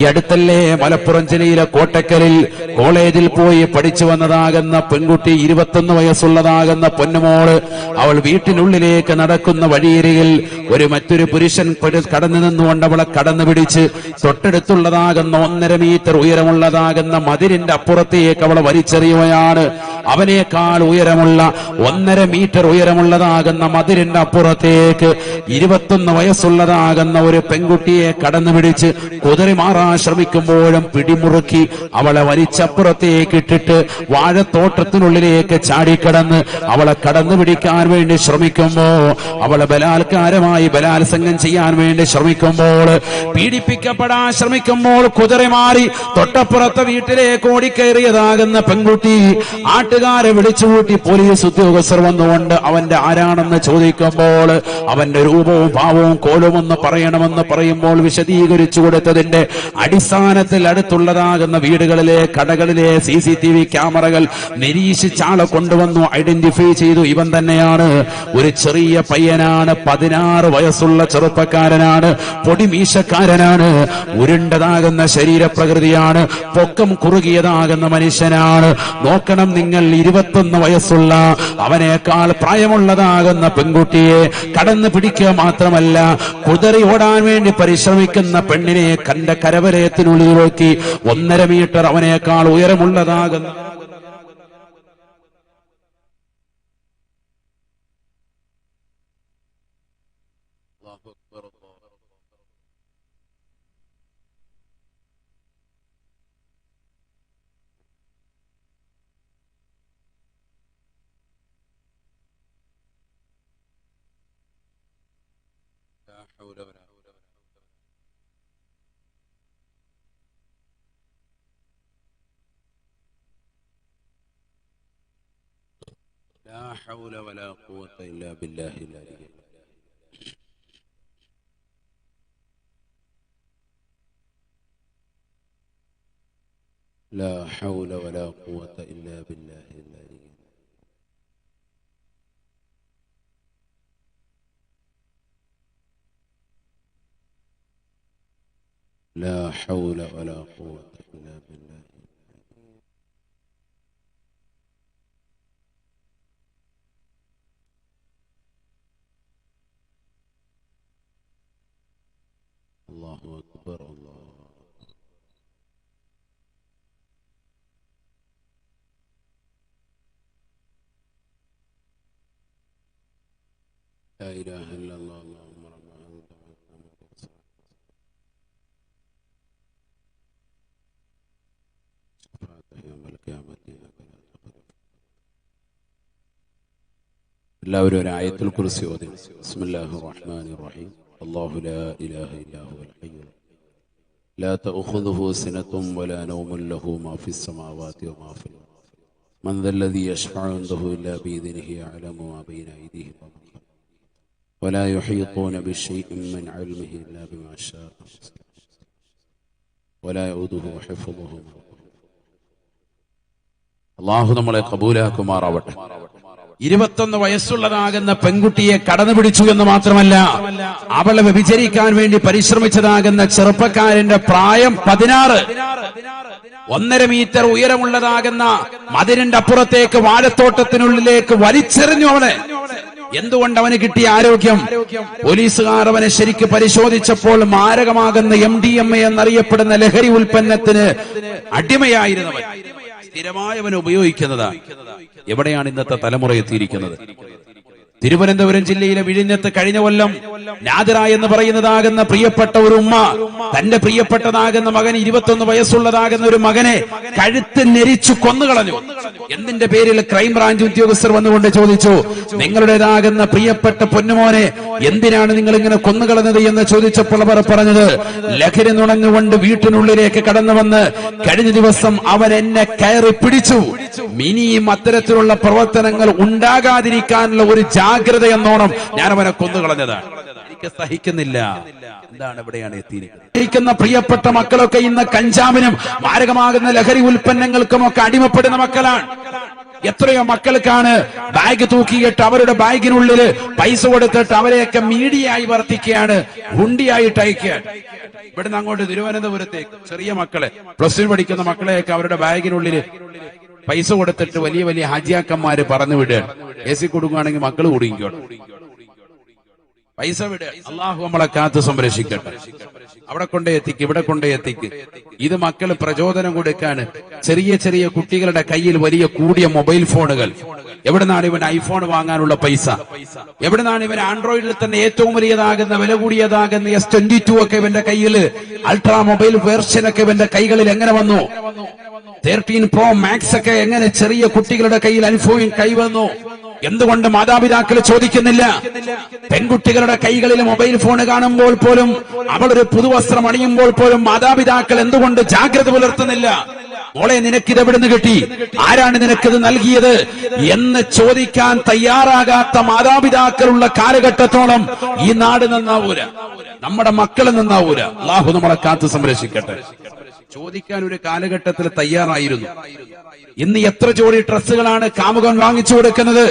ഈ അടുത്തല്ലേ മലപ്പുറം ജില്ലയിലെ കോട്ടക്കലിൽ കോളേജിൽ പോയി പഠിച്ചു വന്നതാകുന്ന പെൺകുട്ടി ഇരുപത്തൊന്ന് വയസ്സുള്ളതാകുന്ന പൊന്നുമോൾ അവൾ വീട്ടിനുള്ളിലേക്ക് നടക്കുന്ന വഴിയരികിൽ ഒരു മറ്റൊരു പുരുഷൻ കടന്നു നിന്നുകൊണ്ട് അവളെ കടന്നു പിടിച്ച് തൊട്ടടുത്തുള്ളതാകുന്ന ഒന്നര മീറ്റർ ഉയരമുള്ളതാകുന്ന മതിലിന്റെ അപ്പുറത്തേക്ക് അവളെ വലിച്ചെറിയുകയാണ്. അവനേക്കാൾ ഉയരമുള്ള ഒന്നര മീറ്റർ ഉയരമുള്ളതാകുന്ന മതിലിന്റെ അപ്പുറത്തേക്ക് ഇരുപത്തൊന്ന് വയസ്സുള്ളതാകുന്ന ഒരു പെൺകുട്ടിയെ കടന്നു പിടിച്ച് കുതിരി മാറാൻ ശ്രമിക്കുമ്പോഴും പിടിമുറുക്കി അവളെ വലിച്ചപ്പുറത്തേക്ക് ഇട്ടിട്ട് വാഴത്തോട്ടത്തിനുള്ളിലേക്ക് ചാടിക്കടന്ന് അവളെ കടന്നു പിടിക്കാൻ വേണ്ടി ശ്രമിക്കുമ്പോ അവളെ ബലാത്കാരമായി ബലാത്സംഗം ചെയ്യാൻ വേണ്ടി ശ്രമിക്കുമ്പോൾ പീഡിപ്പിക്കപ്പെടാൻ ശ്രമിക്കുമ്പോൾ കുതിറി മാറി തൊട്ടപ്പുറത്തെ വീട്ടിലേക്ക് ഓടിക്കയറിയതാകുന്ന പെൺകുട്ടി ആട്ടുകാരെ വിളിച്ചുകൂട്ടി പോലീസ് ഉദ്യോഗസ്ഥർ വന്നുകൊണ്ട് അവന്റെ ആരാണെന്ന് ചോദിക്കുമ്പോൾ അവന്റെ രൂപവും ഭാവവും കോലുമെന്ന് പറയണമെന്ന് പറയുമ്പോൾ വിശദീകരിച്ചു കൊടുത്തതിന്റെ അടിസ്ഥാനത്തിൽ അടുത്തുള്ളതാകുന്ന വീടുകളിലെ കടകളിലെ സി സി ടി വി ക്യാമറകൾ നിരീക്ഷിച്ചാളെ കൊണ്ടുവന്നു ഐഡന്റിഫൈ ചെയ്തു. ഇവൻ തന്നെയാണ് ഒരു ചെറിയ പയ്യനാണ് പതിനാറ് വയസ്സുള്ള ചെറുപ്പക്കാരനാണ് പൊടിമീശക്കാരനാണ് ഉരുണ്ടതാകുന്ന ശരീരപ്രകൃതിയാണ് പൊക്കം കുറുകിയതാകുന്ന മനുഷ്യനാണ്. നോക്കണം നിങ്ങൾ ഇരുപത്തൊന്ന് വയസ്സുള്ള അവനേക്കാൾ പ്രായമുള്ളതാകുന്ന പെൺകുട്ടിയെ കടന്നു പിടിക്കുക മാത്രമല്ല കുതിരി ഓടാൻ വേണ്ടി പരിശ്രമിക്കുന്ന പെണ്ണിനെ കണ്ട കരവലയത്തിനുള്ളിലേക്ക് ഒന്നര മീറ്റർ അവനേക്കാൾ ഉയരമുള്ളതാകുന്ന. لا حول ولا قوة إلا بالله العلي. لا حول ولا قوة إلا بالله العلي. لا حول ولا قوة إلا بالله. الله أكبر الله لا إله إلا الله اللهم رب أنت محمد شفاعة يوم القيامة إنك لا تقدر എല്ലാവരും ഒരു ആയത്തുൽ കുറിച്ച് ഓതി ബിസ്മില്ലാഹിർ റഹ്മാനിർ റഹീം അല്ലാഹു ലാ ഇലാഹ ഇല്ലാ ഹുവൽ ഹയ്യുൽ لا تأخذه سنة ولا نوم له ما في السماوات وما في الأرض من ذا الذي يشفع عنده إلا بإذنه يعلم ما بين أيديهم وما خلفهم ولا يحيطون بشيء من علمه إلا بما شاء ولا يؤوده حفظهما അള്ളാഹു നമ്മളെ കബൂലാക്കുമാറാവട്ടെ ഇരുപത്തൊന്ന് വയസ്സുള്ളതാകുന്ന പെൺകുട്ടിയെ കടന്നു പിടിച്ചു എന്ന് മാത്രമല്ല അവളെ വ്യഭിചരിക്കാൻ വേണ്ടി പരിശ്രമിച്ചതാകുന്ന ചെറുപ്പക്കാരന്റെ പ്രായം പതിനാറ്. ഒന്നര മീറ്റർ ഉയരമുള്ളതാകുന്ന മതിലിന്റെ അപ്പുറത്തേക്ക് വാഴത്തോട്ടത്തിനുള്ളിലേക്ക് വലിച്ചെറിഞ്ഞു അവളെ. എന്തുകൊണ്ട് അവന് കിട്ടിയ ആരോഗ്യം? പോലീസുകാർ അവനെ ശരിക്ക് പരിശോധിച്ചപ്പോൾ മാരകമാകുന്ന എം ഡി എം എ എന്നറിയപ്പെടുന്ന ലഹരി ഉൽപ്പന്നത്തിന് അടിമയായിരുന്നവൻ. സ്ഥിരമായി ഉപയോഗിക്കുന്നതാണ് എവിടെയാണ് ഇന്നത്തെ തലമുറ എത്തിയിരിക്കുന്നത്? തിരുവനന്തപുരം ജില്ലയിലെ വിഴിഞ്ഞത്ത് കഴിഞ്ഞ കൊല്ലം നാദിറ എന്ന് പറയുന്നതാകുന്ന പ്രിയപ്പെട്ട ഒരു ഉമ്മ തന്റെ പ്രിയപ്പെട്ടതാകുന്ന മകൻ ഇരുപത്തൊന്ന് വയസ്സുള്ളതാകുന്ന ഒരു മകനെ കഴുത്ത് നെരിച്ചു കൊന്നുകളഞ്ഞു. എന്തിന്റെ പേരിൽ ക്രൈംബ്രാഞ്ച് ഉദ്യോഗസ്ഥർ വന്നുകൊണ്ട് ചോദിച്ചു നിങ്ങളുടേതാകുന്ന പ്രിയപ്പെട്ട പൊന്നുമോനെ എന്തിനാണ് നിങ്ങൾ ഇങ്ങനെ കൊന്നുകളഞ്ഞത്? എന്ന് ചോദിച്ചപ്പോൾ അവർ പറഞ്ഞത് ലഹരി നുണഞ്ഞുകൊണ്ട് വീട്ടിനുള്ളിലേക്ക് കടന്നു വന്ന് കഴിഞ്ഞ ദിവസം അവൻ എന്നെ കയറി പിടിച്ചു. ഇനിയും അത്തരത്തിലുള്ള പ്രവർത്തനങ്ങൾ ഉണ്ടാകാതിരിക്കാനുള്ള ഒരു ജാഗ്രത എന്നോണം. ഞാൻ അവനെ കൊന്നുകളഞ്ഞതാണ്. എനിക്ക് സഹിക്കുന്നില്ല. എന്താണ് എവിടെയാണ് എത്തിയിരിക്കുന്നത്? പ്രിയപ്പെട്ട മക്കളൊക്കെ ഇന്ന് കഞ്ചാമിനും മാരകമാകുന്ന ലഹരി ഉൽപ്പന്നങ്ങൾക്കും ഒക്കെ അടിമപ്പെടുന്ന മക്കളാണ്. എത്രയോ മക്കൾക്കാണ് ബാഗ് തൂക്കിയിട്ട് അവരുടെ ബാഗിനുള്ളിൽ പൈസ കൊടുത്തിട്ട് അവരെയൊക്കെ മീഡിയയായി വർത്തിക്കുകയാണ് ഹുണ്ടിയായിട്ട് അയക്കുകയാണ്. ഇവിടുന്ന് അങ്ങോട്ട് തിരുവനന്തപുരത്തേക്ക് ചെറിയ മക്കളെ പ്ലസ് ടു പഠിക്കുന്ന മക്കളെയൊക്കെ അവരുടെ ബാഗിനുള്ളിൽ പൈസ കൊടുത്തിട്ട് വലിയ വലിയ ഹാജിയാക്കന്മാര് പറഞ്ഞു വിടുകയാണ് എ സി കൊടുക്കുകയാണെങ്കിൽ മക്കൾ കുടുങ്ങിക്കോട്ടെ പൈസ വിട്. അള്ളാഹു നമ്മളെ കാത്തു സംരക്ഷിക്കട്ടെ. അവിടെ കൊണ്ടേ എത്തിക്ക് ഇവിടെ കൊണ്ടേ എത്തിക്ക്. ഇത് മക്കൾ പ്രചോദനം കൊടുക്കാണ് ചെറിയ ചെറിയ കുട്ടികളുടെ കയ്യിൽ വലിയ കൂടിയ മൊബൈൽ ഫോണുകൾ. എവിടുന്നാണ് ഇവൻ ഐഫോൺ വാങ്ങാനുള്ള പൈസ? എവിടുന്നാണ് ഇവൻ ആൻഡ്രോയിഡിൽ തന്നെ ഏറ്റവും വലിയതാകുന്ന വില കൂടിയതാകുന്ന എസ് ട്വന്റി ടു ഒക്കെ ഇവന്റെ കയ്യിൽ അൾട്രാ മൊബൈൽ വേർഷൻ ഒക്കെ ഇവന്റെ കൈകളിൽ എങ്ങനെ വന്നു? തേർട്ടീൻ പ്രോ മാക്സ് ഒക്കെ എങ്ങനെ ചെറിയ കുട്ടികളുടെ കയ്യിൽ അനുഭവം കൈവന്നു? എന്തുകൊണ്ട് മാതാപിതാക്കൾ ചോദിക്കുന്നില്ല? പെൺകുട്ടികളുടെ കൈകളിൽ മൊബൈൽ ഫോൺ കാണുമ്പോൾ പോലും അവളൊരു പുതുവസ്ത്രം അണിയുമ്പോൾ പോലും മാതാപിതാക്കൾ എന്തുകൊണ്ട് ജാഗ്രത പുലർത്തുന്നില്ല? മോളെ നിനക്കിത് എവിടുന്ന് കിട്ടി? ആരാണ് നിനക്കിത് നൽകിയത്? എന്ന് ചോദിക്കാൻ തയ്യാറാകാത്ത മാതാപിതാക്കളുള്ള കാലഘട്ടത്തോളം ഈ നാട് നന്നാവൂല. നമ്മുടെ മക്കൾ നന്നാവൂല. അള്ളാഹു നമ്മളെ കാത്തു സംരക്ഷിക്കട്ടെ. ചോദിക്കാൻ ഒരു കാലഘട്ടത്തിൽ തയ്യാറായിരുന്നു. ഇന്ന് എത്ര ജോഡി ഡ്രസ്സുകളാണ് കാമുകൻ വാങ്ങിച്ചു കൊടുക്കുന്നത്?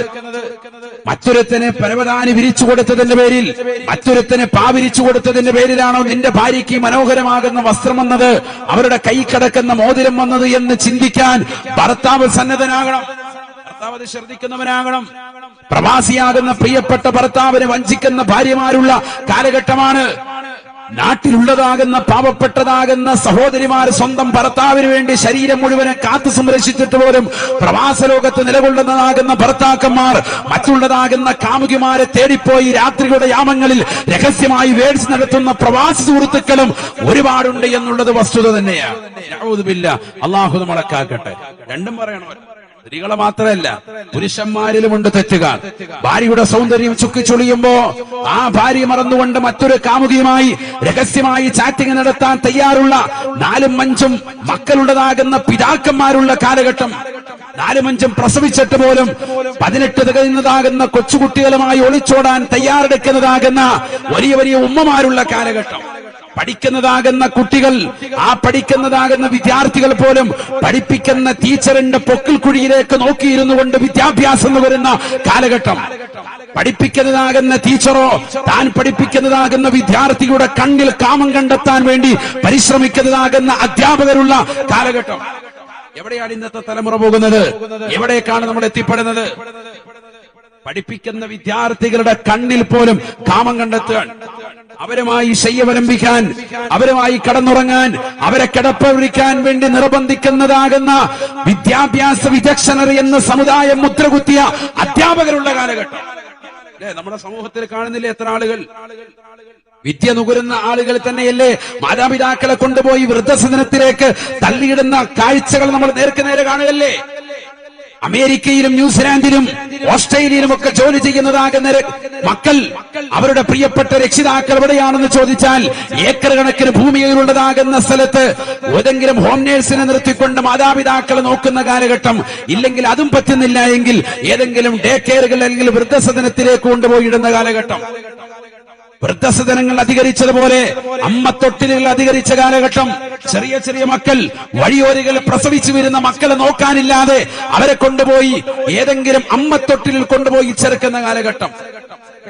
മറ്റൊരുത്തനെ പരവതാനി വിരിച്ചു കൊടുത്തതിന്റെ പേരിൽ മറ്റൊരുത്തനെ പാ വിരിച്ചു കൊടുത്തതിന്റെ പേരിലാണോ നിന്റെ ഭാര്യയ്ക്ക് മനോഹരമാകുന്ന വസ്ത്രം വന്നത്? അവരുടെ കൈ കടക്കുന്ന മോതിരം വന്നത് എന്ന് ചിന്തിക്കാൻ ഭർത്താവ് സന്നദ്ധനാകണം. ഭർത്താവ് ശ്രദ്ധിക്കുന്നവനാകണം. പ്രവാസിയാകുന്ന പ്രിയപ്പെട്ട ഭർത്താവിനെ വഞ്ചിക്കുന്ന ഭാര്യമാരുള്ള കാലഘട്ടമാണ്. നാട്ടിലുള്ളതാകുന്ന പാവപ്പെട്ടതാകുന്ന സഹോദരിമാർ സ്വന്തം ഭർത്താവിന് വേണ്ടി ശരീരം മുഴുവനെ കാത്തു സംരക്ഷിച്ചിട്ട് പോലും പ്രവാസ ലോകത്ത് നിലകൊള്ളുന്നതാകുന്ന ഭർത്താക്കന്മാർ മറ്റുള്ളതാകുന്ന കാമുകിമാരെ തേടിപ്പോയി രാത്രിയുടെ യാമങ്ങളിൽ രഹസ്യമായി വേഴ്സ് നടത്തുന്ന പ്രവാസി സുഹൃത്തുക്കളും ഒരുപാടുണ്ട് എന്നുള്ളത് വസ്തുത തന്നെയാണ്. അള്ളാഹു നമ്മളെ കാക്കട്ടെ രണ്ടും പറയണോ സ്ത്രീകളെ മാത്രമല്ല പുരുഷന്മാരിലുമുണ്ട് തെറ്റുകൾ. ഭാര്യയുടെ സൗന്ദര്യം ചുക്കിച്ചൊളിയുമ്പോ ആ ഭാര്യ മറന്നുകൊണ്ട് മറ്റൊരു കാമുകിയുമായി രഹസ്യമായി ചാറ്റിംഗ് നടത്താൻ തയ്യാറുള്ള നാലും അഞ്ചും മക്കളുള്ളതാകുന്ന പിതാക്കന്മാരുള്ള കാലഘട്ടം. നാലും അഞ്ചും പ്രസവിച്ചിട്ട് പോലും പതിനെട്ട് തികയുന്നതാകുന്ന കൊച്ചുകുട്ടികളുമായി ഒളിച്ചോടാൻ തയ്യാറെടുക്കുന്നതാകുന്ന വലിയ വലിയ ഉമ്മമാരുള്ള കാലഘട്ടം. പഠിക്കുന്നതാകുന്ന കുട്ടികൾ ആ പഠിക്കുന്നതാകുന്ന വിദ്യാർത്ഥികൾ പോലും പഠിപ്പിക്കുന്ന ടീച്ചറിന്റെ പൊക്കിൽ കുഴിയിലേക്ക് നോക്കിയിരുന്നു കൊണ്ട് വിദ്യാഭ്യാസം എന്ന് വരുന്ന കാലഘട്ടം. പഠിപ്പിക്കുന്നതാകുന്ന ടീച്ചറോ താൻ പഠിപ്പിക്കുന്നതാകുന്ന വിദ്യാർത്ഥിയുടെ കണ്ണിൽ കാമം കണ്ടെത്താൻ വേണ്ടി പരിശ്രമിക്കുന്നതാകുന്ന അധ്യാപകരുള്ള കാലഘട്ടം. എവിടെയാണ് ഇന്നത്തെ തലമുറ പോകുന്നത്? എവിടേക്കാണ് നമ്മൾ എത്തിപ്പെടുന്നത്? പഠിപ്പിക്കുന്ന വിദ്യാർത്ഥികളുടെ കണ്ണിൽ പോലും കാമം കണ്ടെത്തുകയാണ് അവരുമായി ശയ്യവലംബിക്കാൻ അവരുമായി കടന്നുറങ്ങാൻ അവരെ കിടപ്പവിളിക്കാൻ വേണ്ടി നിർബന്ധിക്കുന്നതാകുന്ന വിദ്യാഭ്യാസ വിദക്ഷണർ എന്ന സമുദായം മുദ്രകുത്തിയ അധ്യാപകരുള്ള കാലഘട്ടം. നമ്മുടെ സമൂഹത്തിൽ കാണുന്നില്ല എത്ര ആളുകൾ? വിദ്യ നുകരുന്ന ആളുകൾ തന്നെയല്ലേ? മാതാപിതാക്കളെ കൊണ്ടുപോയി വൃദ്ധസദനത്തിലേക്ക് തള്ളിയിടുന്ന കാഴ്ചകൾ നമ്മൾ നേർക്ക് നേരെ കാണുകയല്ലേ? അമേരിക്കയിലും ന്യൂസിലാൻഡിലും ഓസ്ട്രേലിയയിലും ഒക്കെ ജോലി ചെയ്യുന്നതാകുന്ന മക്കൾ അവരുടെ പ്രിയപ്പെട്ട രക്ഷിതാക്കൾ എവിടെയാണെന്ന് ചോദിച്ചാൽ ഏക്കർ കണക്കിന് ഭൂമിയിലുള്ളതാകുന്ന സ്ഥലത്ത് ഏതെങ്കിലും ഹോം നേഴ്സിനെ നിർത്തിക്കൊണ്ട് മാതാപിതാക്കളെ നോക്കുന്ന കാലഘട്ടം. ഇല്ലെങ്കിൽ അതും പറ്റുന്നില്ല എങ്കിൽ ഏതെങ്കിലും ഡേ കെയറുകൾ അല്ലെങ്കിൽ വൃദ്ധസദനത്തിലേക്ക് കൊണ്ടുപോയിടുന്ന കാലഘട്ടം. വൃദ്ധസദനങ്ങൾ അധികരിച്ചതുപോലെ അമ്മത്തൊട്ടിലുകൾ അധികരിച്ച കാലഘട്ടം ചെറിയ ചെറിയ മക്കൾ വഴിയോരികൾ പ്രസവിച്ചു വരുന്ന മക്കളെ നോക്കാനില്ലാതെ അവരെ കൊണ്ടുപോയി ഏതെങ്കിലും അമ്മത്തൊട്ടിലിൽ കൊണ്ടുപോയി ചെറുക്കുന്ന കാലഘട്ടം.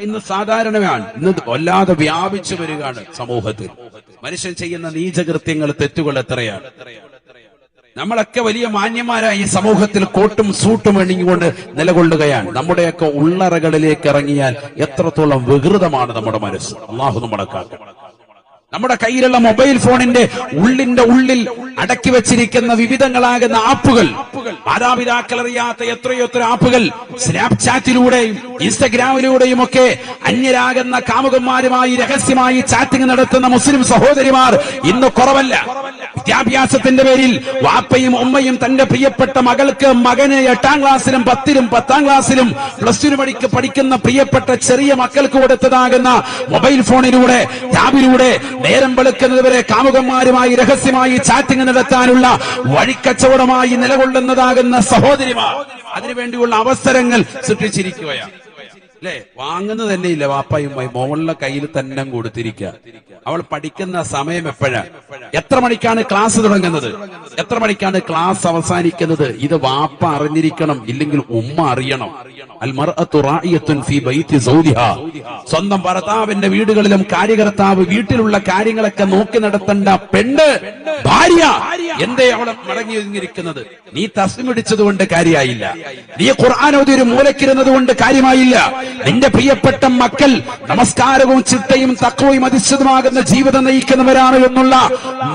ഇന്ന് സാധാരണമാണ് ഇന്ന് വല്ലാതെ വ്യാപിച്ചു വരികയാണ് സമൂഹത്തിൽ. മനുഷ്യൻ ചെയ്യുന്ന നീചകൃത്യങ്ങൾ തെറ്റുകൾ എത്രയാണ്? നമ്മളൊക്കെ വലിയ മാന്യന്മാരായി ഈ സമൂഹത്തിൽ കോട്ടും സൂട്ടും എണിഞ്ഞുകൊണ്ട് നിലകൊള്ളുകയാണ്. നമ്മുടെയൊക്കെ ഉള്ളറകളിലേക്ക് ഇറങ്ങിയാൽ എത്രത്തോളം വികൃതമാണ് നമ്മുടെ മനസ്സ്. അള്ളാഹു കാക്കും. നമ്മുടെ കയ്യിലുള്ള മൊബൈൽ ഫോണിന്റെ ഉള്ളിന്റെ ഉള്ളിൽ അടക്കി വെച്ചിരിക്കുന്ന വിവിധങ്ങളാകുന്ന ആപ്പുകൾ മാതാപിതാക്കൾ അറിയാത്ത എത്രയോ എത്ര ആപ്പുകൾ സ്നാപ്ചാറ്റിലൂടെയും ഇൻസ്റ്റഗ്രാമിലൂടെയും ഒക്കെ അന്യരാകുന്ന കാമുകന്മാരുമായി രഹസ്യമായി ചാറ്റിംഗ് നടത്തുന്ന മുസ്ലിം സഹോദരിമാർ ഇന്ന് കുറവല്ല. വിദ്യാഭ്യാസത്തിന്റെ പേരിൽ വാപ്പയും ഉമ്മയും തന്റെ പ്രിയപ്പെട്ട മകൾക്ക് മകന് എട്ടാം ക്ലാസ്സിലും പത്തിലും പത്താം ക്ലാസ്സിലും പ്ലസ് ടു പഠിക്ക് പഠിക്കുന്ന പ്രിയപ്പെട്ട ചെറിയ മക്കൾക്ക് കൊടുത്തതാകുന്ന മൊബൈൽ ഫോണിലൂടെ ടാബിലൂടെ നേരം വെളുക്കുന്നതുവരെ കാമുകന്മാരുമായി രഹസ്യമായി ചാറ്റിംഗ് നടത്താനുള്ള വഴിക്കച്ചവടമായി നിലകൊള്ളുന്നതാകുന്ന സഹോദരിമാർ. അതിനുവേണ്ടിയുള്ള അവസരങ്ങൾ സൃഷ്ടിച്ചിരിക്കുകയാണ്. അല്ലേ? വാങ്ങുന്നത് തന്നെ ഇല്ല വാപ്പയും മോളുടെ കയ്യിൽ തന്നെ കൊടുത്തിരിക്കുക അവൾ പഠിക്കുന്ന സമയം എപ്പോഴാ? എത്ര മണിക്കാണ് ക്ലാസ് തുടങ്ങുന്നത്? എത്ര മണിക്കാണ് ക്ലാസ് അവസാനിക്കുന്നത്? ഇത് വാപ്പ അറിഞ്ഞിരിക്കണം ഇല്ലെങ്കിൽ ഉമ്മ അറിയണം. സ്വന്തം ഭർത്താവിന്റെ വീടുകളിലും കാര്യകർത്താവ് വീട്ടിലുള്ള കാര്യങ്ങളൊക്കെ നോക്കി നടത്തേണ്ട പെണ്ണ് ഭാര്യ എന്തേ അവളെ മടങ്ങി നീ തസ്മിടിച്ചത് കൊണ്ട് കാര്യമായില്ല നീ ഖുർആാനോദി ഒരു മൂലക്കിരുന്നത് കൊണ്ട് കാര്യമായില്ല. നിന്റെ പ്രിയപ്പെട്ട മക്കൾ നമസ്കാരവും ചിട്ടയും തക്കവും അതിശുദ്ധമാകുന്ന ജീവിതം നയിക്കുന്നവരാണ് എന്നുള്ള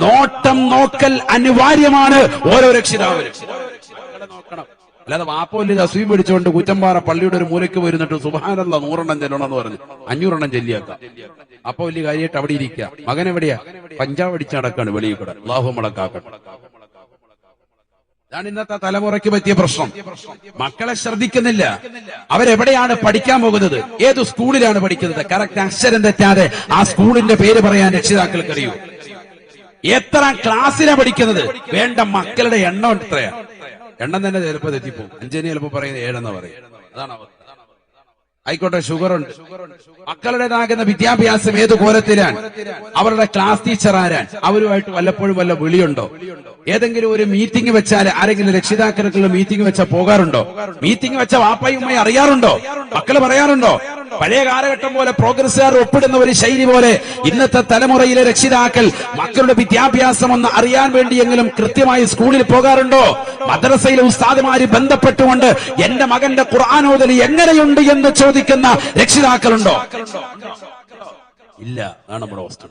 നോട്ടം നോക്കൽ അനിവാര്യമാണ് ഓരോ രക്ഷിതാവ് നോക്കണം അല്ലാതെ വാപ്പോല്ലി അസൂയ പിടിച്ചുകൊണ്ട് കുറ്റമ്പാറ പള്ളിയുടെ ഒരു മൂലയ്ക്ക് വരുന്നിട്ട് സുബാനല്ല നൂറെണ്ണം ചെല്ലണം എന്ന് പറഞ്ഞു. അഞ്ഞൂറെണ്ണം ചെല്ലിയാക്കാം. അപ്പൊ വലിയ കാര്യമായിട്ട് അവിടെ ഇരിക്കുക. മകൻ എവിടെയാ? പഞ്ചാബ് അടിച്ചടക്കാണ് വെളിയിൽ കൂടെ. അള്ളാഹു മുളക്കാക്കട്ടെ ഇതാണ് ഇന്നത്തെ തലമുറയ്ക്ക് പറ്റിയ പ്രശ്നം. മക്കളെ ശ്രദ്ധിക്കുന്നില്ല. അവരെവിടെയാണ് പഠിക്കാൻ പോകുന്നത്? ഏത് സ്കൂളിലാണ് പഠിക്കുന്നത്? കറക്റ്റ് അക്ഷരം തെറ്റാതെ ആ സ്കൂളിന്റെ പേര് പറയാൻ രക്ഷിതാക്കൾക്ക് അറിയൂ എത്ര ക്ലാസ്സിലാണ് പഠിക്കുന്നത്? വേണ്ട മക്കളുടെ എണ്ണം എത്രയാ? എണ്ണം തന്നെ ചിലപ്പോ തെറ്റിപ്പോവും. അഞ്ചിനെ ചിലപ്പോ പറയുന്നത് ഏഴെന്ന് പറയും അതാണ് അവസ്ഥ. ആയിക്കോട്ടെ ഷുഗർ ഉണ്ട് മക്കളുടേതാകുന്ന വിദ്യാഭ്യാസം ഏത് കോലത്തിലാണ്? അവരുടെ ക്ലാസ് ടീച്ചർ ആരാൻ അവരുമായിട്ട് വല്ലപ്പോഴും വല്ല വിളിയുണ്ടോ? ഏതെങ്കിലും ഒരു മീറ്റിംഗ് വെച്ചാൽ ആരെങ്കിലും രക്ഷിതാക്കൾക്കുള്ള മീറ്റിംഗ് വെച്ചാൽ പോകാറുണ്ടോ? മീറ്റിംഗ് വെച്ച വാപ്പയും ഉമ്മയും അറിയാറുണ്ടോ? മക്കൾ പറയാറുണ്ടോ? പഴയ കാലഘട്ടം പോലെ പ്രോഗ്രസ്സുകാർ ഒപ്പിടുന്ന ഒരു ശൈലി പോലെ ഇന്നത്തെ തലമുറയിലെ രക്ഷിതാക്കൾ മക്കളുടെ വിദ്യാഭ്യാസം ഒന്ന് അറിയാൻ വേണ്ടിയെങ്കിലും കൃത്യമായി സ്കൂളിൽ പോകാറുണ്ടോ? മദ്രസയിലെ ഉസ്താദുമാര് ബന്ധപ്പെട്ടുകൊണ്ട് എന്റെ മകന്റെ ഖുർആാനോദലി എങ്ങനെയുണ്ട് എന്ന് ചോദിക്കുന്ന രക്ഷിതാക്കളുണ്ടോ? ഇല്ല ആണ് നമ്മുടെ അവസ്ഥ.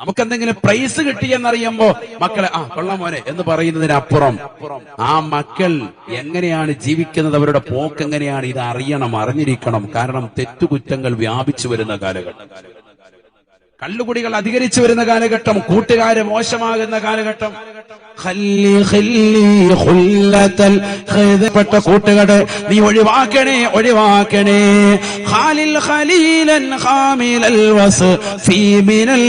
നമുക്ക് എന്തെങ്കിലും പ്രൈസ് കിട്ടിയെന്നറിയുമ്പോ മക്കളെ ആ കൊള്ളാം മോനെ എന്ന് പറയുന്നതിനപ്പുറം ആ മക്കൾ എങ്ങനെയാണ് ജീവിക്കുന്നത്? അവരുടെ പോക്ക് എങ്ങനെയാണ്? ഇത് അറിയണം അറിഞ്ഞിരിക്കണം. കാരണം തെറ്റുകുറ്റങ്ങൾ വ്യാപിച്ചു വരുന്ന കാലഘട്ടം. കള്ളുകുടികൾ അധികരിച്ചു വരുന്ന കാലഘട്ടം കൂട്ടുകാര് മോശമാകുന്ന കാലഘട്ടം. കൂട്ടുകാരെ കൂട്ടുകെട്ട് നീ ഒഴിവാക്കണേ ഒഴിവാക്കണേ. ഖാലിൽ ഖലീലൻ ഖാമിലൽ വസ് ഫീമിനൽ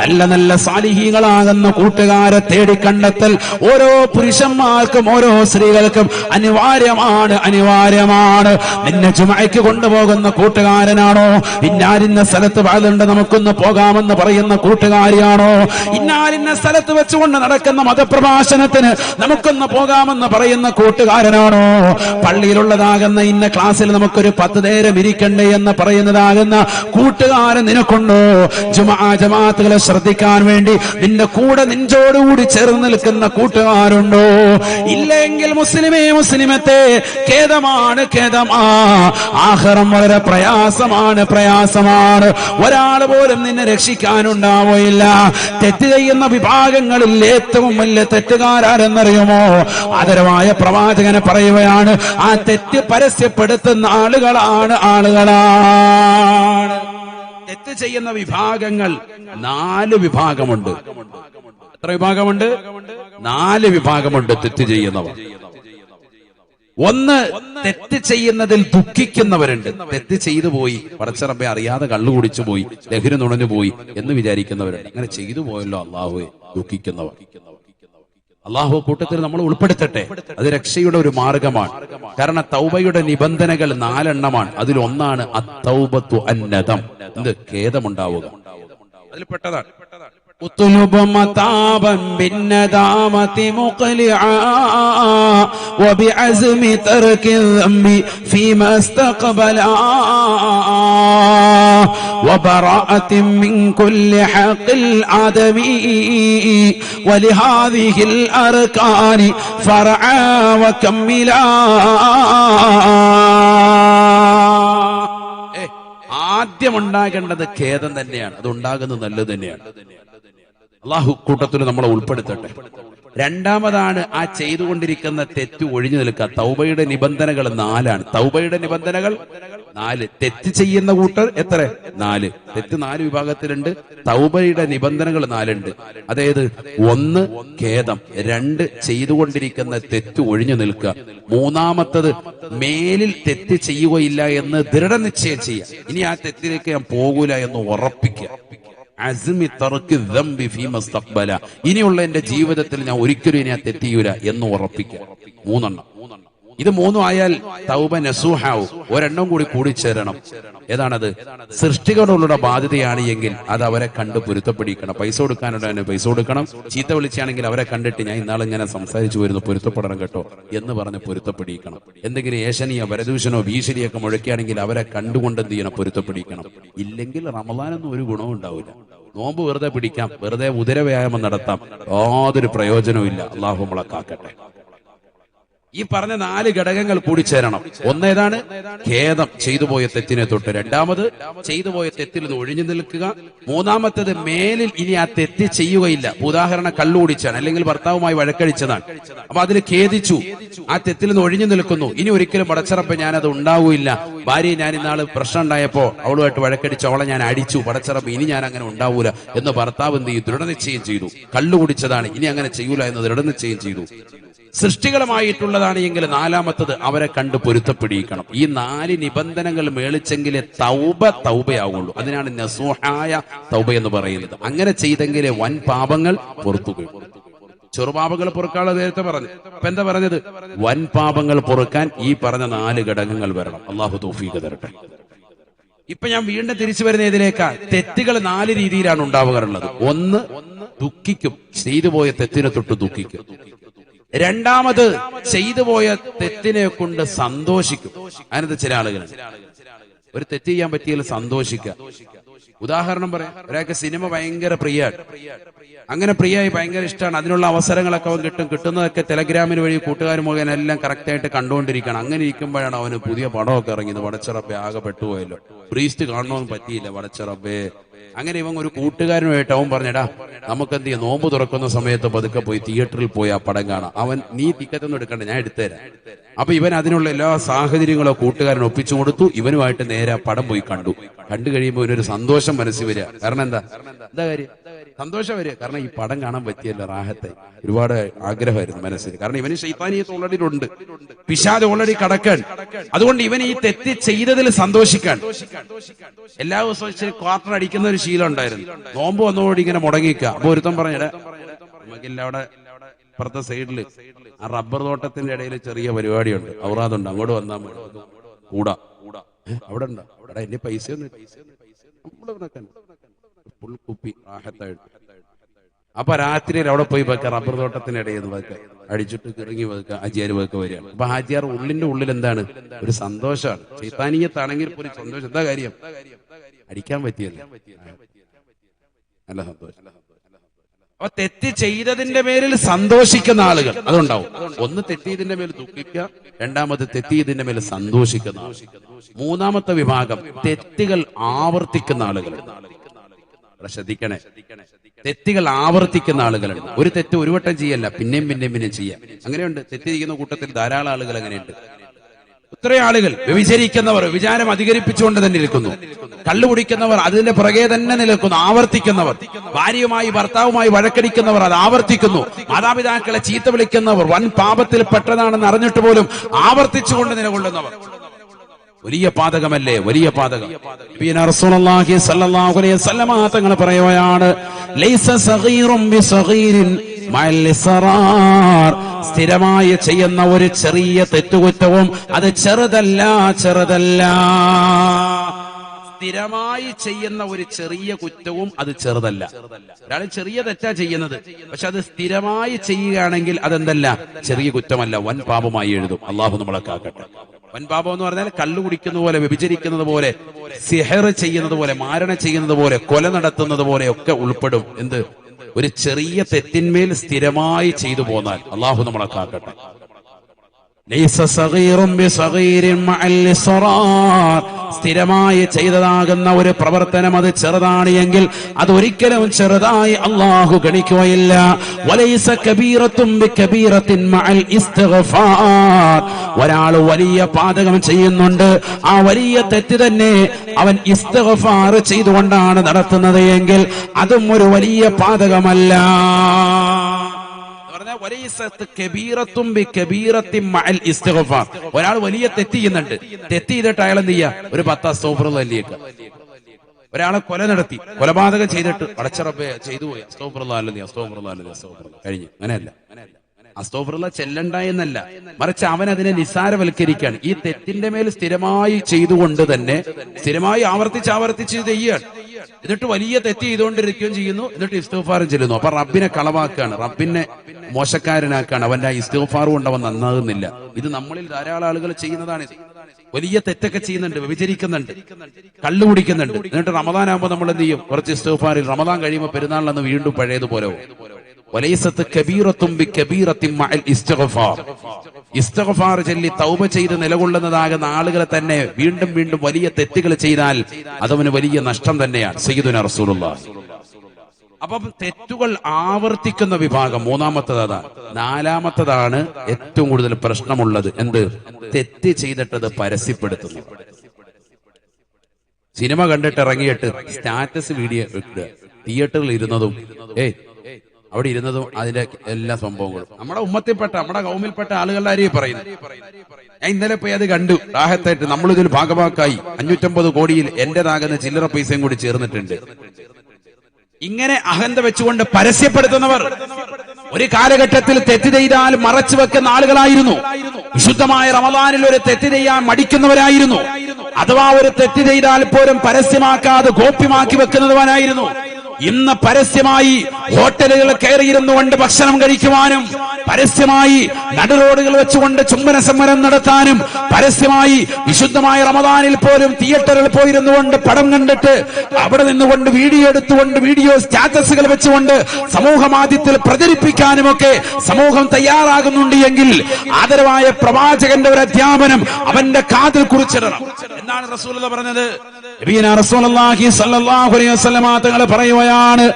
നല്ല നല്ല സാലിഹികളാകുന്ന കൂട്ടുകാരെ തേടി കണ്ടെത്തൽ ഓരോ പുരുഷന്മാർക്കും ഓരോ സ്ത്രീകൾക്കും അനിവാര്യമാണ് അനിവാര്യമാണ്. നിന്നെ ജുമയ്ക്ക് കൊണ്ടുപോകുന്ന കൂട്ടുകാരനാണോ? ഇന്നാലിന്ന സ്ഥലത്ത് വാഴുണ്ട് നമുക്കൊന്ന് പോകാമെന്ന് പറയുന്ന കൂട്ടുകാരിയാണോ? ഇന്നാലിന്ന സ്ഥലത്ത് വെച്ചുകൊണ്ട് നടക്കുന്ന മതപ്രഭാഷണത്തിന് നമുക്കൊന്ന് പോകാമെന്ന് പറയുന്ന കൂട്ടുകാരനാണോ? പള്ളിയിലുള്ളതാകുന്ന ഇന്ന ക്ലാസ്സിൽ നമുക്കൊരു പത്ത് നേരം ഇരിക്കണ്ടേ എന്ന് പറയുന്നതാകുന്ന കൂട്ടുകാരൻ നിനക്കുണ്ടോ? ജുമാ ജമാഅത്തുകളെ ശ്രദ്ധിക്കാൻ വേണ്ടി നിന്റെ കൂടെ നെഞ്ചോടുകൂടി ചേർന്ന് നിൽക്കുന്ന കൂട്ടുകാരുണ്ടോ? ഇല്ലെങ്കിൽ മുസ്ലിമേ മുസ്ലിമത്തെ ഖേദമാണ് ഖേദമാ. ആഹ്റം വളരെ പ്രയാസമാണ് പ്രയാസമാണ്. ഒരാൾ പോലും നിന്നെ രക്ഷിക്കാനുണ്ടാവുകയില്ല. തെറ്റ് ചെയ്യുന്ന വിഭാഗങ്ങളിൽ ഏറ്റവും വലിയ തെറ്റുകാരാരെന്നറിയുമോ? ആദരവായ പ്രവാചകനെ പറയുകയാണ് ആ തെറ്റ് പരസ്യപ്പെടുത്തുന്ന ആളുകളാണ് ആളുകളാണ്. തെറ്റ് ചെയ്യുന്ന വിഭാഗങ്ങൾ നാല് വിഭാഗമുണ്ട്. എത്ര വിഭാഗമുണ്ട്? നാല് വിഭാഗമുണ്ട് തെറ്റ് ചെയ്യുന്നവർ. ഒന്ന് തെറ്റ് ചെയ്യുന്നതിൽ ദുഃഖിക്കുന്നവരുണ്ട്. തെറ്റ് ചെയ്തു പോയി. പടച്ചറമ്പെ അറിയാതെ കള്ളു കുടിച്ചു പോയി. ലഹരി നുണഞ്ഞു പോയി എന്ന് വിചാരിക്കുന്നവരുണ്ട്. അങ്ങനെ ചെയ്തു പോയല്ലോ അള്ളാഹു ദുഃഖിക്കുന്നവർ. അള്ളാഹു കൂട്ടത്തിൽ നമ്മൾ ഉൾപ്പെടുത്തട്ടെ. അത് രക്ഷയുടെ ഒരു മാർഗമാണ്. കാരണം തൗബയുടെ നിബന്ധനകൾ നാലെണ്ണമാണ്. അതിലൊന്നാണ് അത്തൗബത്തു അന്നതം. എന്ത് ഖേദമുണ്ടാവുക. അതിൽപ്പെട്ടതാണ്. اطلب متابا بالندامة مقلعا وبعزم ترك الذنب فيما استقبلا وبراءة من كل حق الآدمي ولهذه الأركان فرعا وكملا ആദ്യം ഉണ്ടാകേണ്ടത് ഖേദം തന്നെയാണ് അത് ഉണ്ടാകുന്നത് നല്ലത് തന്നെയാണ് അള്ളാഹു കൂട്ടത്തിൽ നമ്മളെ ഉൾപ്പെടുത്തട്ടെ. രണ്ടാമതാണ് ആ ചെയ്തുകൊണ്ടിരിക്കുന്ന തെറ്റ് ഒഴിഞ്ഞു നിൽക്കുക. തൗബയുടെ നിബന്ധനകൾ നാലാണ്. തൗബയുടെ നിബന്ധനകൾ നാല്. തെറ്റ് ചെയ്യുന്ന കൂട്ടർ എത്ര? നാല്. തെറ്റ് നാല് വിഭാഗത്തിലുണ്ട്. തൗബയുടെ നിബന്ധനകൾ നാലുണ്ട്. അതായത് ഒന്ന് ഖേദം രണ്ട് ചെയ്തുകൊണ്ടിരിക്കുന്ന തെറ്റ് ഒഴിഞ്ഞു നിൽക്കുക. മൂന്നാമത്തത് മേലിൽ തെറ്റ് ചെയ്യുകയില്ല എന്ന് ദൃഢനിശ്ചയം ചെയ്യുക. ഇനി ആ തെറ്റിലേക്ക് ഞാൻ പോകൂല എന്ന് ഉറപ്പിക്കുക. അസ്മി തറക്ക് ഇനിയുള്ള എന്റെ ജീവിതത്തിൽ ഞാൻ ഒരിക്കലും ഇനി തെറ്റിയൂല എന്ന് ഉറപ്പിക്കുക. മൂന്നെണ്ണം. ഇത് മൂന്നും ആയാൽ തൗബ നസൂഹാവും. ഒരെണ്ണം കൂടി കൂടിച്ചേരണം. ഏതാണത്? സൃഷ്ടികളോടുള്ള ബാധ്യതയാണ് എങ്കിൽ അത് അവരെ കണ്ട് പൊരുത്തപ്പെടിക്കണം. പൈസ കൊടുക്കാനുള്ള പൈസ കൊടുക്കണം. ചീത്ത വിളിച്ചാണെങ്കിൽ അവരെ കണ്ടിട്ട് ഞാൻ ഇന്നാളെ ഇങ്ങനെ സംസാരിച്ചു വരുന്നു പൊരുത്തപ്പെടണം കേട്ടോ എന്ന് പറഞ്ഞ് പൊരുത്തപ്പെടിക്കണം. എന്തെങ്കിലും ഏശനിയോ വരദൂഷണോ ഭീഷണിയൊക്കെ മുഴക്കുകയാണെങ്കിൽ അവരെ കണ്ടുകൊണ്ട് എന്ത് ചെയ്യണം? പൊരുത്തപ്പെടിക്കണം. ഇല്ലെങ്കിൽ റമദാനൊന്നും ഒരു ഗുണവും ഉണ്ടാവില്ല. നോമ്പ് വെറുതെ പിടിക്കാം. വെറുതെ ഉദരവ്യായാമം നടത്താം. യാതൊരു പ്രയോജനവും ഇല്ല. അള്ളാഹു മുളക്കാക്കട്ടെ കാക്കട്ടെ. ഈ പറഞ്ഞ നാല് ഘടകങ്ങൾ കൂടി ചേരണം. ഒന്നേതാണ് ഖേദം ചെയ്തു പോയ തെറ്റിനെ തൊട്ട്. രണ്ടാമത് ചെയ്തു പോയ തെറ്റിൽ നിന്ന് ഒഴിഞ്ഞു നിൽക്കുക. മൂന്നാമത്തത് മേലിൽ ഇനി ആ തെറ്റ് ചെയ്യുകയില്ല. ഉദാഹരണം കള്ളു കുടിച്ചാണ് അല്ലെങ്കിൽ ഭർത്താവുമായി വഴക്കഴിച്ചതാണ്. അപ്പൊ അതിൽ ഖേദിച്ചു. ആ തെറ്റിൽ നിന്ന് ഒഴിഞ്ഞു നിൽക്കുന്നു. ഇനി ഒരിക്കലും പടച്ചിറപ്പ് അത് ഉണ്ടാവൂല്ല ഭാര്യ ഞാൻ ഇന്നാൾ പ്രശ്നം ഉണ്ടായപ്പോ അവളുമായിട്ട് വഴക്കടിച്ചു അവളെ ഞാൻ അടിച്ചു. പടച്ചിറപ്പ് ഇനി ഞാൻ അങ്ങനെ ഉണ്ടാവൂല എന്ന് ഭർത്താവ് എന്ത് ചെയ്യും ദൃഢനിശ്ചയം ചെയ്തു. കള്ളുകുടിച്ചതാണ്. ഇനി അങ്ങനെ ചെയ്യൂല എന്ന് ദൃഢനിശ്ചയം ചെയ്തു. സൃഷ്ടികളുമായിട്ടുള്ളതാണ് എങ്കിൽ നാലാമത്തത് അവരെ കണ്ട് പൊരുത്തപ്പെടിയിക്കണം ഈ നാല് നിബന്ധനകൾ മേളിച്ചെങ്കിലേ തൗബ തൗബയാവുള്ളൂ. അതിനാണ് നസൂഹായ തൗബ എന്ന് പറയുന്നത്. അങ്ങനെ ചെയ്തെങ്കിലേ വൻ പാപങ്ങൾ പുറത്തു വീഴും ചെറുപാപങ്ങൾ പൊറുക്കാനുള്ള നേരത്തെ പറഞ്ഞു. അപ്പൊ എന്താ പറഞ്ഞത്? വൻ പാപങ്ങൾ പുറക്കാൻ ഈ പറഞ്ഞ നാല് ഘടകങ്ങൾ വരണം. അള്ളാഹു തൗഫീഖ് തരട്ടെ. ഇപ്പൊ ഞാൻ വീണ്ടും തിരിച്ചു വരുന്ന ഇതിലേക്കാ. തെറ്റുകൾ നാല് രീതിയിലാണ് ഉണ്ടാവുകയുള്ളത് ഒന്ന് ദുഃഖിക്കും. ചെയ്തു പോയ തെറ്റിനെ തൊട്ട് ദുഃഖിക്കും. രണ്ടാമത് ചെയ്തു പോയ തെറ്റിനെ കൊണ്ട് സന്തോഷിക്കും. അതിനകത്ത് ചില ആളുകൾ ഒരു തെറ്റ് ചെയ്യാൻ പറ്റിയാൽ സന്തോഷിക്കുക ഉദാഹരണം പറയാം. ഒരാൾക്ക് സിനിമ ഭയങ്കര പ്രിയാണ്. അങ്ങനെ പ്രിയായി ഭയങ്കര ഇഷ്ടമാണ് അതിനുള്ള അവസരങ്ങളൊക്കെ അവൻ കിട്ടും. കിട്ടുന്നതൊക്കെ ടെലഗ്രാമിന് വഴി കൂട്ടുകാർ മുഖേന എല്ലാം കറക്റ്റ് ആയിട്ട് കണ്ടുകൊണ്ടിരിക്കണം അങ്ങനെ ഇരിക്കുമ്പോഴാണ് അവന് പുതിയ പടമൊക്കെ ഇറങ്ങിയത്. വടച്ചിറപ്പെ ആകെ പെട്ടുപോയല്ലോ. പ്രീസ്റ്റ് കാണണമെന്ന് പറ്റിയില്ല വടച്ചിറപ്പേ അങ്ങനെ ഇവൻ ഒരു കൂട്ടുകാരനുമായിട്ട് അവൻ പറഞ്ഞടാ നമുക്ക് എന്ത് ചെയ്യാം? നോമ്പ് തുറക്കുന്ന സമയത്ത് പതുക്കെ പോയി തിയേറ്ററിൽ പോയി ആ പടം കാണാം. അവൻ നീ ടിക്കറ്റ് ഒന്നും എടുക്കണ്ട ഞാൻ എടുത്തുതരാം. അപ്പൊ ഇവൻ അതിനുള്ള എല്ലാ സാഹചര്യങ്ങളും കൂട്ടുകാരൻ ഒപ്പിച്ചു കൊടുത്തു. ഇവനുമായിട്ട് നേരെ പടം പോയി കണ്ടു. കണ്ടു കഴിയുമ്പോൾ ഇവനൊരു സന്തോഷം മനസ്സിൽ വരിക. കാരണം എന്താ? എന്താ കാര്യം? സന്തോഷം വരിക. കാരണം ഈ പടം കാണാൻ പറ്റിയല്ല റാഹത്തെ. ഒരുപാട് ആഗ്രഹമായിരുന്നു മനസ്സിൽ കാരണം ഇവന് ശൈത്താനീയത്ത് ഓൾറെഡി ഉണ്ട്. പിശാദ് ഓൾറെഡി കടക്കാൻ. അതുകൊണ്ട് ഇവൻ ഈ തെറ്റ് ചെയ്തതിൽ സന്തോഷിക്കാൻ. എല്ലാ ദിവസവും ഇച്ചിരി ക്വാർട്ടർ അടിക്കുന്ന ഒരു ശീലം ഉണ്ടായിരുന്നു. നോമ്പ് വന്നതോടെ ഇങ്ങനെ മുടങ്ങിക്ക അപ്പൊ ഒരുത്തം പറഞ്ഞിട നമുക്കില്ല അവിടെ ഇപ്പുറത്തെ സൈഡിൽ ആ റബ്ബർ തോട്ടത്തിന്റെ ഇടയിൽ ചെറിയ പരിപാടിയുണ്ട്. ഔറാദുണ്ട് അങ്ങോട്ട് വന്നാൽ മതി. കൂടാ. അവിടെ ഉണ്ടോ? അവിടെ എന്റെ പൈസ ഒന്നും ഫുൾ കുപ്പി ആഹത്തായിട്ട് അപ്പൊ രാത്രിയിൽ അവിടെ പോയി വെക്ക റബ്ബർ നിന്ന് വെക്ക അടിച്ചിട്ട് കിറങ്ങി വെക്ക ഹാജിയാർ വെക്ക വരികയാണ്. അപ്പൊ ഹാജിയാർ ഉള്ളിന്റെ ഉള്ളിൽ എന്താണ്? ഒരു സന്തോഷമാണ്. ചൈത്താനീയത്താണെങ്കിൽ പോലും സന്തോഷം. എന്താ കാര്യം? അടിക്കാൻ പറ്റിയല്ല? നല്ല സന്തോഷം. അപ്പൊ തെറ്റ് ചെയ്തതിന്റെ പേരിൽ സന്തോഷിക്കുന്ന ആളുകൾ അതുണ്ടാവും. ഒന്ന് തെറ്റിയതിന്റെ മേൽ ദുഃഖിക്കുക രണ്ടാമത് തെറ്റിയതിന്റെ മേൽ സന്തോഷിക്കുന്ന മൂന്നാമത്തെ വിഭാഗം തെറ്റുകൾ ആവർത്തിക്കുന്ന ആളുകൾ. ശ്രദ്ധിക്കണേ. തെറ്റുകൾ ആവർത്തിക്കുന്ന ആളുകളുണ്ട് ഒരു തെറ്റ് ഒരു വട്ടം ചെയ്യല്ല പിന്നെയും പിന്നെയും പിന്നെയും ചെയ്യാം. അങ്ങനെയുണ്ട്. തെറ്റിരിക്കുന്ന കൂട്ടത്തിൽ ധാരാളം ആളുകൾ അങ്ങനെയുണ്ട്. ഇത്രയും ആളുകൾ വ്യഭിചരിക്കുന്നവർ വിചാരം അധികരിപ്പിച്ചുകൊണ്ട് തന്നെ നിൽക്കുന്നു. കള്ളു കുടിക്കുന്നവർ അതിന്റെ പുറകെ തന്നെ നിൽക്കുന്നു ആവർത്തിക്കുന്നവർ. ഭാര്യയുമായി ഭർത്താവുമായി വഴക്കടിക്കുന്നവർ അത് ആവർത്തിക്കുന്നു. മാതാപിതാക്കളെ ചീത്ത വിളിക്കുന്നവർ വൻ പാപത്തിൽ പെട്ടതാണെന്ന് അറിഞ്ഞിട്ട് പോലും ആവർത്തിച്ചുകൊണ്ട് നിലകൊള്ളുന്നവർ. വലിയ പാതകമല്ലേ? വലിയ പാതകം. നബിയുനാ റസൂലുള്ളാഹി അലൈഹി വസല്ലമ തങ്ങൾ പറയുകയാണ് ലൈസ സഗീറും ചെയ്യുന്ന ഒരു ചെറിയ തെറ്റുകുറ്റവും അത് ചെറുതല്ല ചെറുതല്ല. സ്ഥിരമായി ചെയ്യുന്ന ഒരു ചെറിയ കുറ്റവും അത് ചെറുതല്ല. ഒരാൾ ചെറിയ തെറ്റാ ചെയ്യുന്നത്. പക്ഷെ അത് സ്ഥിരമായി ചെയ്യുകയാണെങ്കിൽ അതെന്തല്ല? ചെറിയ കുറ്റമല്ല. വൻ പാപമായി എഴുതും. അള്ളാഹു നമ്മളെ കാക്കട്ടെ. വൻ പാപം എന്ന് പറഞ്ഞാൽ കള്ളു കുടിക്കുന്ന പോലെ വ്യഭിചരിക്കുന്നത് പോലെ സിഹർ ചെയ്യുന്നത് പോലെ മാരണ ചെയ്യുന്നത് പോലെ കൊല നടത്തുന്നത് പോലെ ഒക്കെ ഉൾപ്പെടും. എന്ത്? ഒരു ചെറിയ തെറ്റിന്മേൽ സ്ഥിരമായി ചെയ്തു പോന്നാൽ അള്ളാഹു നമ്മളെ കാക്കട്ടെ. ലൈസ സഗീറും ബിസഗീരിൻ മഅൽ ഇസ്റാർ. സ്ഥിരമായി ചെയ്തതാകുന്ന ഒരു പ്രവർത്തനം അത് ചെറുതാണ് എങ്കിൽ അത് ഒരിക്കലും ചെറുതായി അള്ളാഹു ഗണിക്കുകയില്ല. ഒരാൾ വലിയ പാതകം ചെയ്യുന്നുണ്ട്. ആ വലിയ തെറ്റ് തന്നെ അവൻ ഇസ്തഫാർ ചെയ്തുകൊണ്ടാണ് നടത്തുന്നത് എങ്കിൽ അതും ഒരു വലിയ പാതകമല്ല. പറഞ്ഞാൽ. ഒരാൾ വലിയ തെറ്റ് ചെയ്യുന്നുണ്ട്. തെറ്റ് ചെയ്തിട്ട് അയാൾ എന്ത് ചെയ്യുക ഒരു പത്ത് അസ്തോഫറിലേക്ക് ഒരാളെ കൊല നടത്തി. കൊലപാതകം ചെയ്തിട്ട് അടച്ചറബെ ചെയ്തു പോയി. അസ്തോഫറുള്ള കഴിഞ്ഞു. അങ്ങനെയല്ല. അസ്തോഫറുള്ള ചെല്ലണ്ട എന്നല്ല. മറിച്ച് അവൻ അതിനെ നിസ്സാരവൽക്കരിക്കുകയാണ്. ഈ തെറ്റിന്റെ മേൽ സ്ഥിരമായി ചെയ്തുകൊണ്ട് തന്നെ സ്ഥിരമായി ആവർത്തിച്ച് ആവർത്തിച്ച് ചെയ്യുകയാണ്. എന്നിട്ട് വലിയ തെറ്റ് ചെയ്തുകൊണ്ടിരിക്കുകയും ചെയ്യുന്നു. എന്നിട്ട് ഇസ്തോഫാറും ചെല്ലുന്നു. അപ്പൊ റബ്ബിനെ കളവാക്കാണ് റബ്ബിനെ മോശക്കാരനാക്കാണ് അവന്റെ ആ ഇസ്തോഫാർ കൊണ്ട് അവൻ നന്നാകുന്നില്ല. ഇത് നമ്മളിൽ ധാരാളം ആളുകൾ ചെയ്യുന്നതാണ് വലിയ തെറ്റൊക്കെ ചെയ്യുന്നുണ്ട്. വ്യഭിചരിക്കുന്നുണ്ട്. കള്ളു കുടിക്കുന്നുണ്ട്. എന്നിട്ട് റമദാൻ ആകുമ്പോൾ നമ്മൾ എന്ത് ചെയ്യും? കുറച്ച് ഇസ്തോഫാറിൽ റമദാൻ കഴിയുമ്പോൾ പെരുന്നാളിലന്ന് വീണ്ടും പഴയതുപോലെ ഇസ്തിഗ്ഫാർ. ചൊല്ലി തൗബ ചെയ്ത് നിലകൊള്ളുന്നതാകുന്ന ആളുകളെ തന്നെ വീണ്ടും വീണ്ടും വലിയ തെറ്റുകൾ ചെയ്താൽ അതവന് വലിയ നഷ്ടം തന്നെയാണ്. സയ്യിദുന റസൂലുള്ളാഹി അപ്പം തെറ്റുകൾ ആവർത്തിക്കുന്ന വിഭാഗം മൂന്നാമത്തത് അതാണ് നാലാമത്തതാണ് ഏറ്റവും കൂടുതൽ പ്രശ്നമുള്ളത്. എന്ത്? തെറ്റ് ചെയ്തിട്ടത് പരസ്യപ്പെടുത്തുന്നു. സിനിമ കണ്ടിട്ട് ഇറങ്ങിയിട്ട് സ്റ്റാറ്റസ് വീഡിയോ ഇടുക. തിയേറ്ററിൽ ഇരുന്നതും ഏയ് അവിടെ ഇരുന്നതും അതിന്റെ എല്ലാ സംഭവങ്ങളും. നമ്മുടെ ഉമ്മത്തിൽപ്പെട്ട നമ്മുടെ കൗമിൽപ്പെട്ട ആളുകളാരെയും പറയുന്നു. ഞാൻ ഇന്നലെ പോയി അത് കണ്ടു. ദാഹത്തായിട്ട് നമ്മൾ ഇതിൽ ഭാഗമാക്കായി അഞ്ഞൂറ്റമ്പത് കോടിയിൽ എന്റേതാകുന്ന ചില്ലറ പൈസയും കൂടി ചേർന്നിട്ടുണ്ട്. ഇങ്ങനെ അഹന്ത വെച്ചുകൊണ്ട് പരസ്യപ്പെടുത്തുന്നവർ ഒരു കാലഘട്ടത്തിൽ തെറ്റ് ചെയ്താൽ മറച്ചു വെക്കുന്ന ആളുകളായിരുന്നു. വിശുദ്ധമായ റമദാനിൽ ഒരു തെറ്റ് ചെയ്യാൻ മടിക്കുന്നവരായിരുന്നു. അഥവാ ഒരു തെറ്റ് ചെയ്താൽ പോലും പരസ്യമാക്കാതെ ഗോപ്യമാക്കി വെക്കുന്നവനായിരുന്നു ഇന്ന് പരസ്യമായി ഹോട്ടലുകൾ കയറിയിരുന്നു കൊണ്ട് ഭക്ഷണം കഴിക്കുവാനും പരസ്യമായി നടുറോഡുകൾ വെച്ചുകൊണ്ട് ചുംബന സമരം നടത്താനും പരസ്യമായി വിശുദ്ധമായ റമദാനിൽ പോലും തിയേറ്ററിൽ പോയിരുന്നുകൊണ്ട് പടം കണ്ടിട്ട് അവിടെ നിന്നുകൊണ്ട് വീഡിയോ എടുത്തുകൊണ്ട് വീഡിയോ സ്റ്റാറ്റസുകൾ വെച്ചുകൊണ്ട് സമൂഹ മാധ്യമത്തിൽ പ്രചരിപ്പിക്കാനും ഒക്കെ സമൂഹം തയ്യാറാകുന്നുണ്ട് എങ്കിൽ ആദരവായ പ്രവാചകന്റെ ഒരു അധ്യാപനം അവന്റെ കാതിൽ കുറിച്ചിടണം. എന്നാണ് റസൂൽ പറഞ്ഞത്. പറയുകയാണ്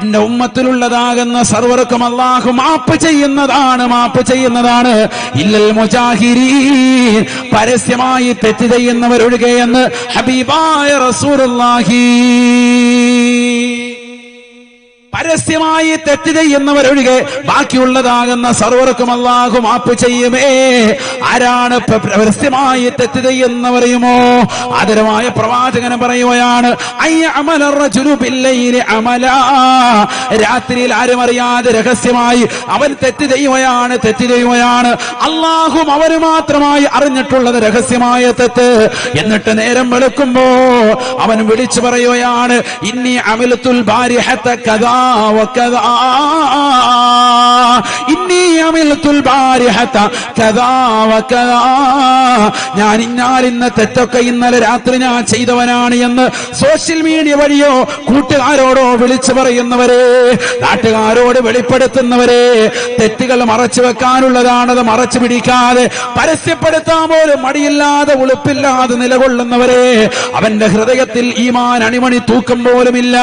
എന്റെ ഉമ്മത്തിലുള്ളതാകുന്ന സർവർക്കും അള്ളാഹു മാപ്പ് ചെയ്യുന്നതാണ് മാപ്പ് ചെയ്യുന്നതാണ്. ഇല്ലൽ മുജാഹിരീൻ പരസ്യമായി തെറ്റ് ചെയ്യുന്നവരൊഴികെയെന്ന് ഹബീബായ റസൂലുള്ളാഹി. പരസ്യമായി തെറ്റ് ചെയ്യുന്നവരൊഴികെ ബാക്കിയുള്ളതാകുന്ന സർവർക്കും അല്ലാഹു മാപ്പ് ചെയ്യുമേ. ആരാണ് പരസ്യമായി തെറ്റ് ചെയ്യുന്നവരെയുമോ ആദരമായ പ്രവാചകന് പറയുകയാണ്. രാത്രിയിൽ ആരും അറിയാതെ രഹസ്യമായി അവൻ തെറ്റ് ചെയ്യുകയാണ് തെറ്റ് ചെയ്യുകയാണ് അള്ളാഹും അവന് മാത്രമായി അറിഞ്ഞിട്ടുള്ളത് രഹസ്യമായ തെറ്റ്. എന്നിട്ട് നേരം വെളുക്കുമ്പോ അവൻ വിളിച്ചു പറയുകയാണ് ഇനി അമിലത്തുൽ ഭാര്യ കഥാ വകഥാ ഇന്നി عملت البارحة كذا وكذا. ഞാൻ ഇന്നാൽ ഇന്ന തെറ്റൊക്കെ ഇന്നലെ രാത്രി ഞാൻ ചെയ്തവനാണ് എന്ന് സോഷ്യൽ മീഡിയ വഴിയോ കൂട്ടുകാരോടോ വിളിച്ചു പറയുന്നവരെ നാട്ടുകാരോട് വെളിപ്പെടുത്തുന്നവരെ തെറ്റുകൾ മറച്ചു വെക്കാനുള്ളതാണത് മറച്ചു പിടിക്കാതെ പരസ്യപ്പെടുത്താൻ പോലും മടിയില്ലാതെ ഉളുപ്പില്ലാതെ നിലകൊള്ളുന്നവരെ അവന്റെ ഹൃദയത്തിൽ ഈമാൻ അണിമണി തൂക്കം പോലുമില്ല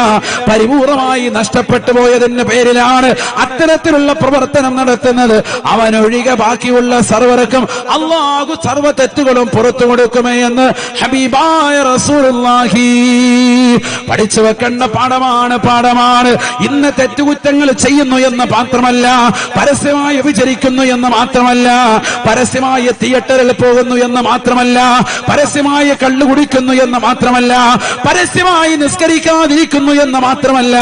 പരിപൂർണമായി നഷ്ടപ്പെട്ടു പോയതിന്റെ പേരിലാണ് അത്തരത്തിലുള്ള പ്രവർത്തനം നടത്തുന്നത്. അവനൊഴികെ ബാക്കിയുള്ള സർവർക്കും അള്ളാഹു സർവ തെറ്റുകളും പുറത്തു കൊടുക്കുമേ എന്ന് ഹബീബായ റസൂലുള്ളാഹി പഠിച്ചു വെക്കേണ്ട പാഠമാണ് പാഠമാണ്. ഇന്ന് തെറ്റുകുറ്റങ്ങൾ ചെയ്യുന്നു എന്ന് മാത്രമല്ല പരസ്യമായി വിചരിക്കുന്നു എന്ന് മാത്രമല്ല പരസ്യമായി തിയേറ്ററിൽ പോകുന്നു എന്ന് മാത്രമല്ല പരസ്യമായി കള്ളു കുടിക്കുന്നു എന്ന് മാത്രമല്ല പരസ്യമായി നിസ്കരിക്കാതിരിക്കുന്നു എന്ന് മാത്രമല്ല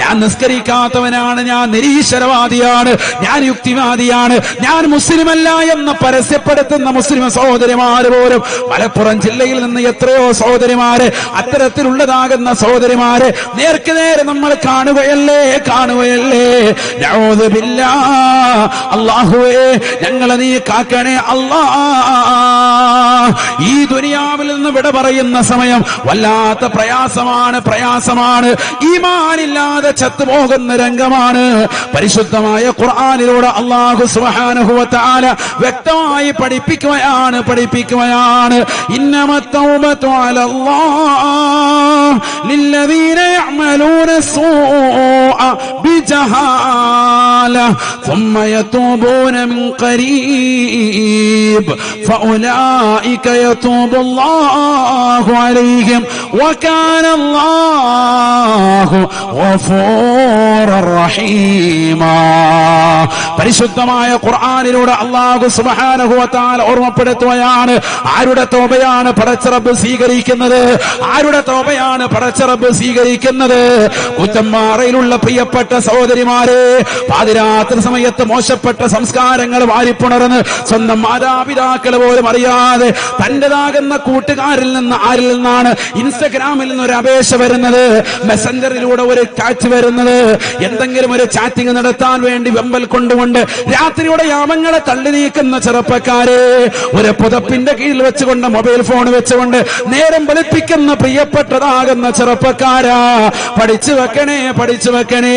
ഞാൻ നിസ്കരിക്കാത്തവനാണ്. ഞാൻ നിരീശ്വരവാദിയാണ്. ഞാൻ യുക്തിവാദിയാണ്. ഞാൻ മുസ്ലിമല്ല എന്ന് പരസ്യപ്പെടുത്തുന്ന മുസ്ലിം സഹോദരിമാര് പോലും മലപ്പുറം ജില്ലയിൽ നിന്ന് എത്രയോ സഹോദരിമാര് അത്തരത്തിലുള്ളതാകുന്ന സഹോദരിമാര് നേർക്ക് നേരെ നമ്മൾ കാണുകയല്ലേ? കാണുകയല്ലേ? അള്ളാഹുവേ ഞങ്ങളെ നീ കാക്കണേ അല്ലാ. ഈ ദുനിയാവിൽ നിന്ന് വിട പറയുന്ന സമയം വല്ലാത്ത പ്രയാസമാണ് പ്രയാസമാണ്. ഈമാനില്ലാതെ ചത്തുപോകുന്ന രംഗമാണ് പരിശുദ്ധമായ ഖുർആനിലൂടെ അള്ളാഹു സുബ്ഹാനഹു വ തആല വ്യക്തമായി പഠിപ്പിക്കുകയാണ് പഠിപ്പിക്കുകയാണ് ഇന്നമത്തൗബത്തു അലല്ലാഹ് ലില്ലദീന യഅമലൂന السوء بجهالة ثم يتوبون من قريب فأولئك أولئك يتوب الله عليهم وكان الله غفورا رحيما പരിശുദ്ധമായ ഖുർആാനിലൂടെ അള്ളാഹു സുബാനുഭവത്താൽ ഓർമ്മപ്പെടുത്തുകയാണ്. ആരുടെ തോബയാണ് പടച്ചറബ് സ്വീകരിക്കുന്നത്? ആരുടെ തോബയാണ് പടച്ചറബ് സ്വീകരിക്കുന്നത്? കുറ്റന്മാറയിലുള്ള പ്രിയപ്പെട്ട സഹോദരിമാരെ പാതിരാത്രി സമയത്ത് മോശപ്പെട്ട സംസ്കാരങ്ങൾ വാരിപ്പുണർന്ന് സ്വന്തം മാതാപിതാക്കൾ പോലും അറിയാതെ തന്റേതാകുന്ന കൂട്ടുകാരിൽ നിന്ന് ആരിൽ നിന്നാണ് ഇൻസ്റ്റഗ്രാമിൽ നിന്ന് ഒരു അപേക്ഷ വരുന്നത്. മെസഞ്ചറിലൂടെ ഒരു ചാറ്റ് വരുന്നത്. എന്തെങ്കിലും ഒരു ചാറ്റിംഗ് നടത്താൻ വേണ്ടി വെമ്പൽ കൊണ്ടുകൊണ്ട് രാത്രിയുടെ യാമങ്ങളെ തള്ളി നീക്കുന്ന ചെറുപ്പക്കാരെ ഒരു പുതപ്പിന്റെ കീഴിൽ വെച്ചുകൊണ്ട് മൊബൈൽ ഫോൺ വെച്ചുകൊണ്ട് നേരം വെളുപ്പിക്കുന്ന പ്രിയപ്പെട്ടതാകുന്ന ചെറുപ്പക്കാരാ. പഠിച്ചു വെക്കണേ പഠിച്ചു വെക്കണേ.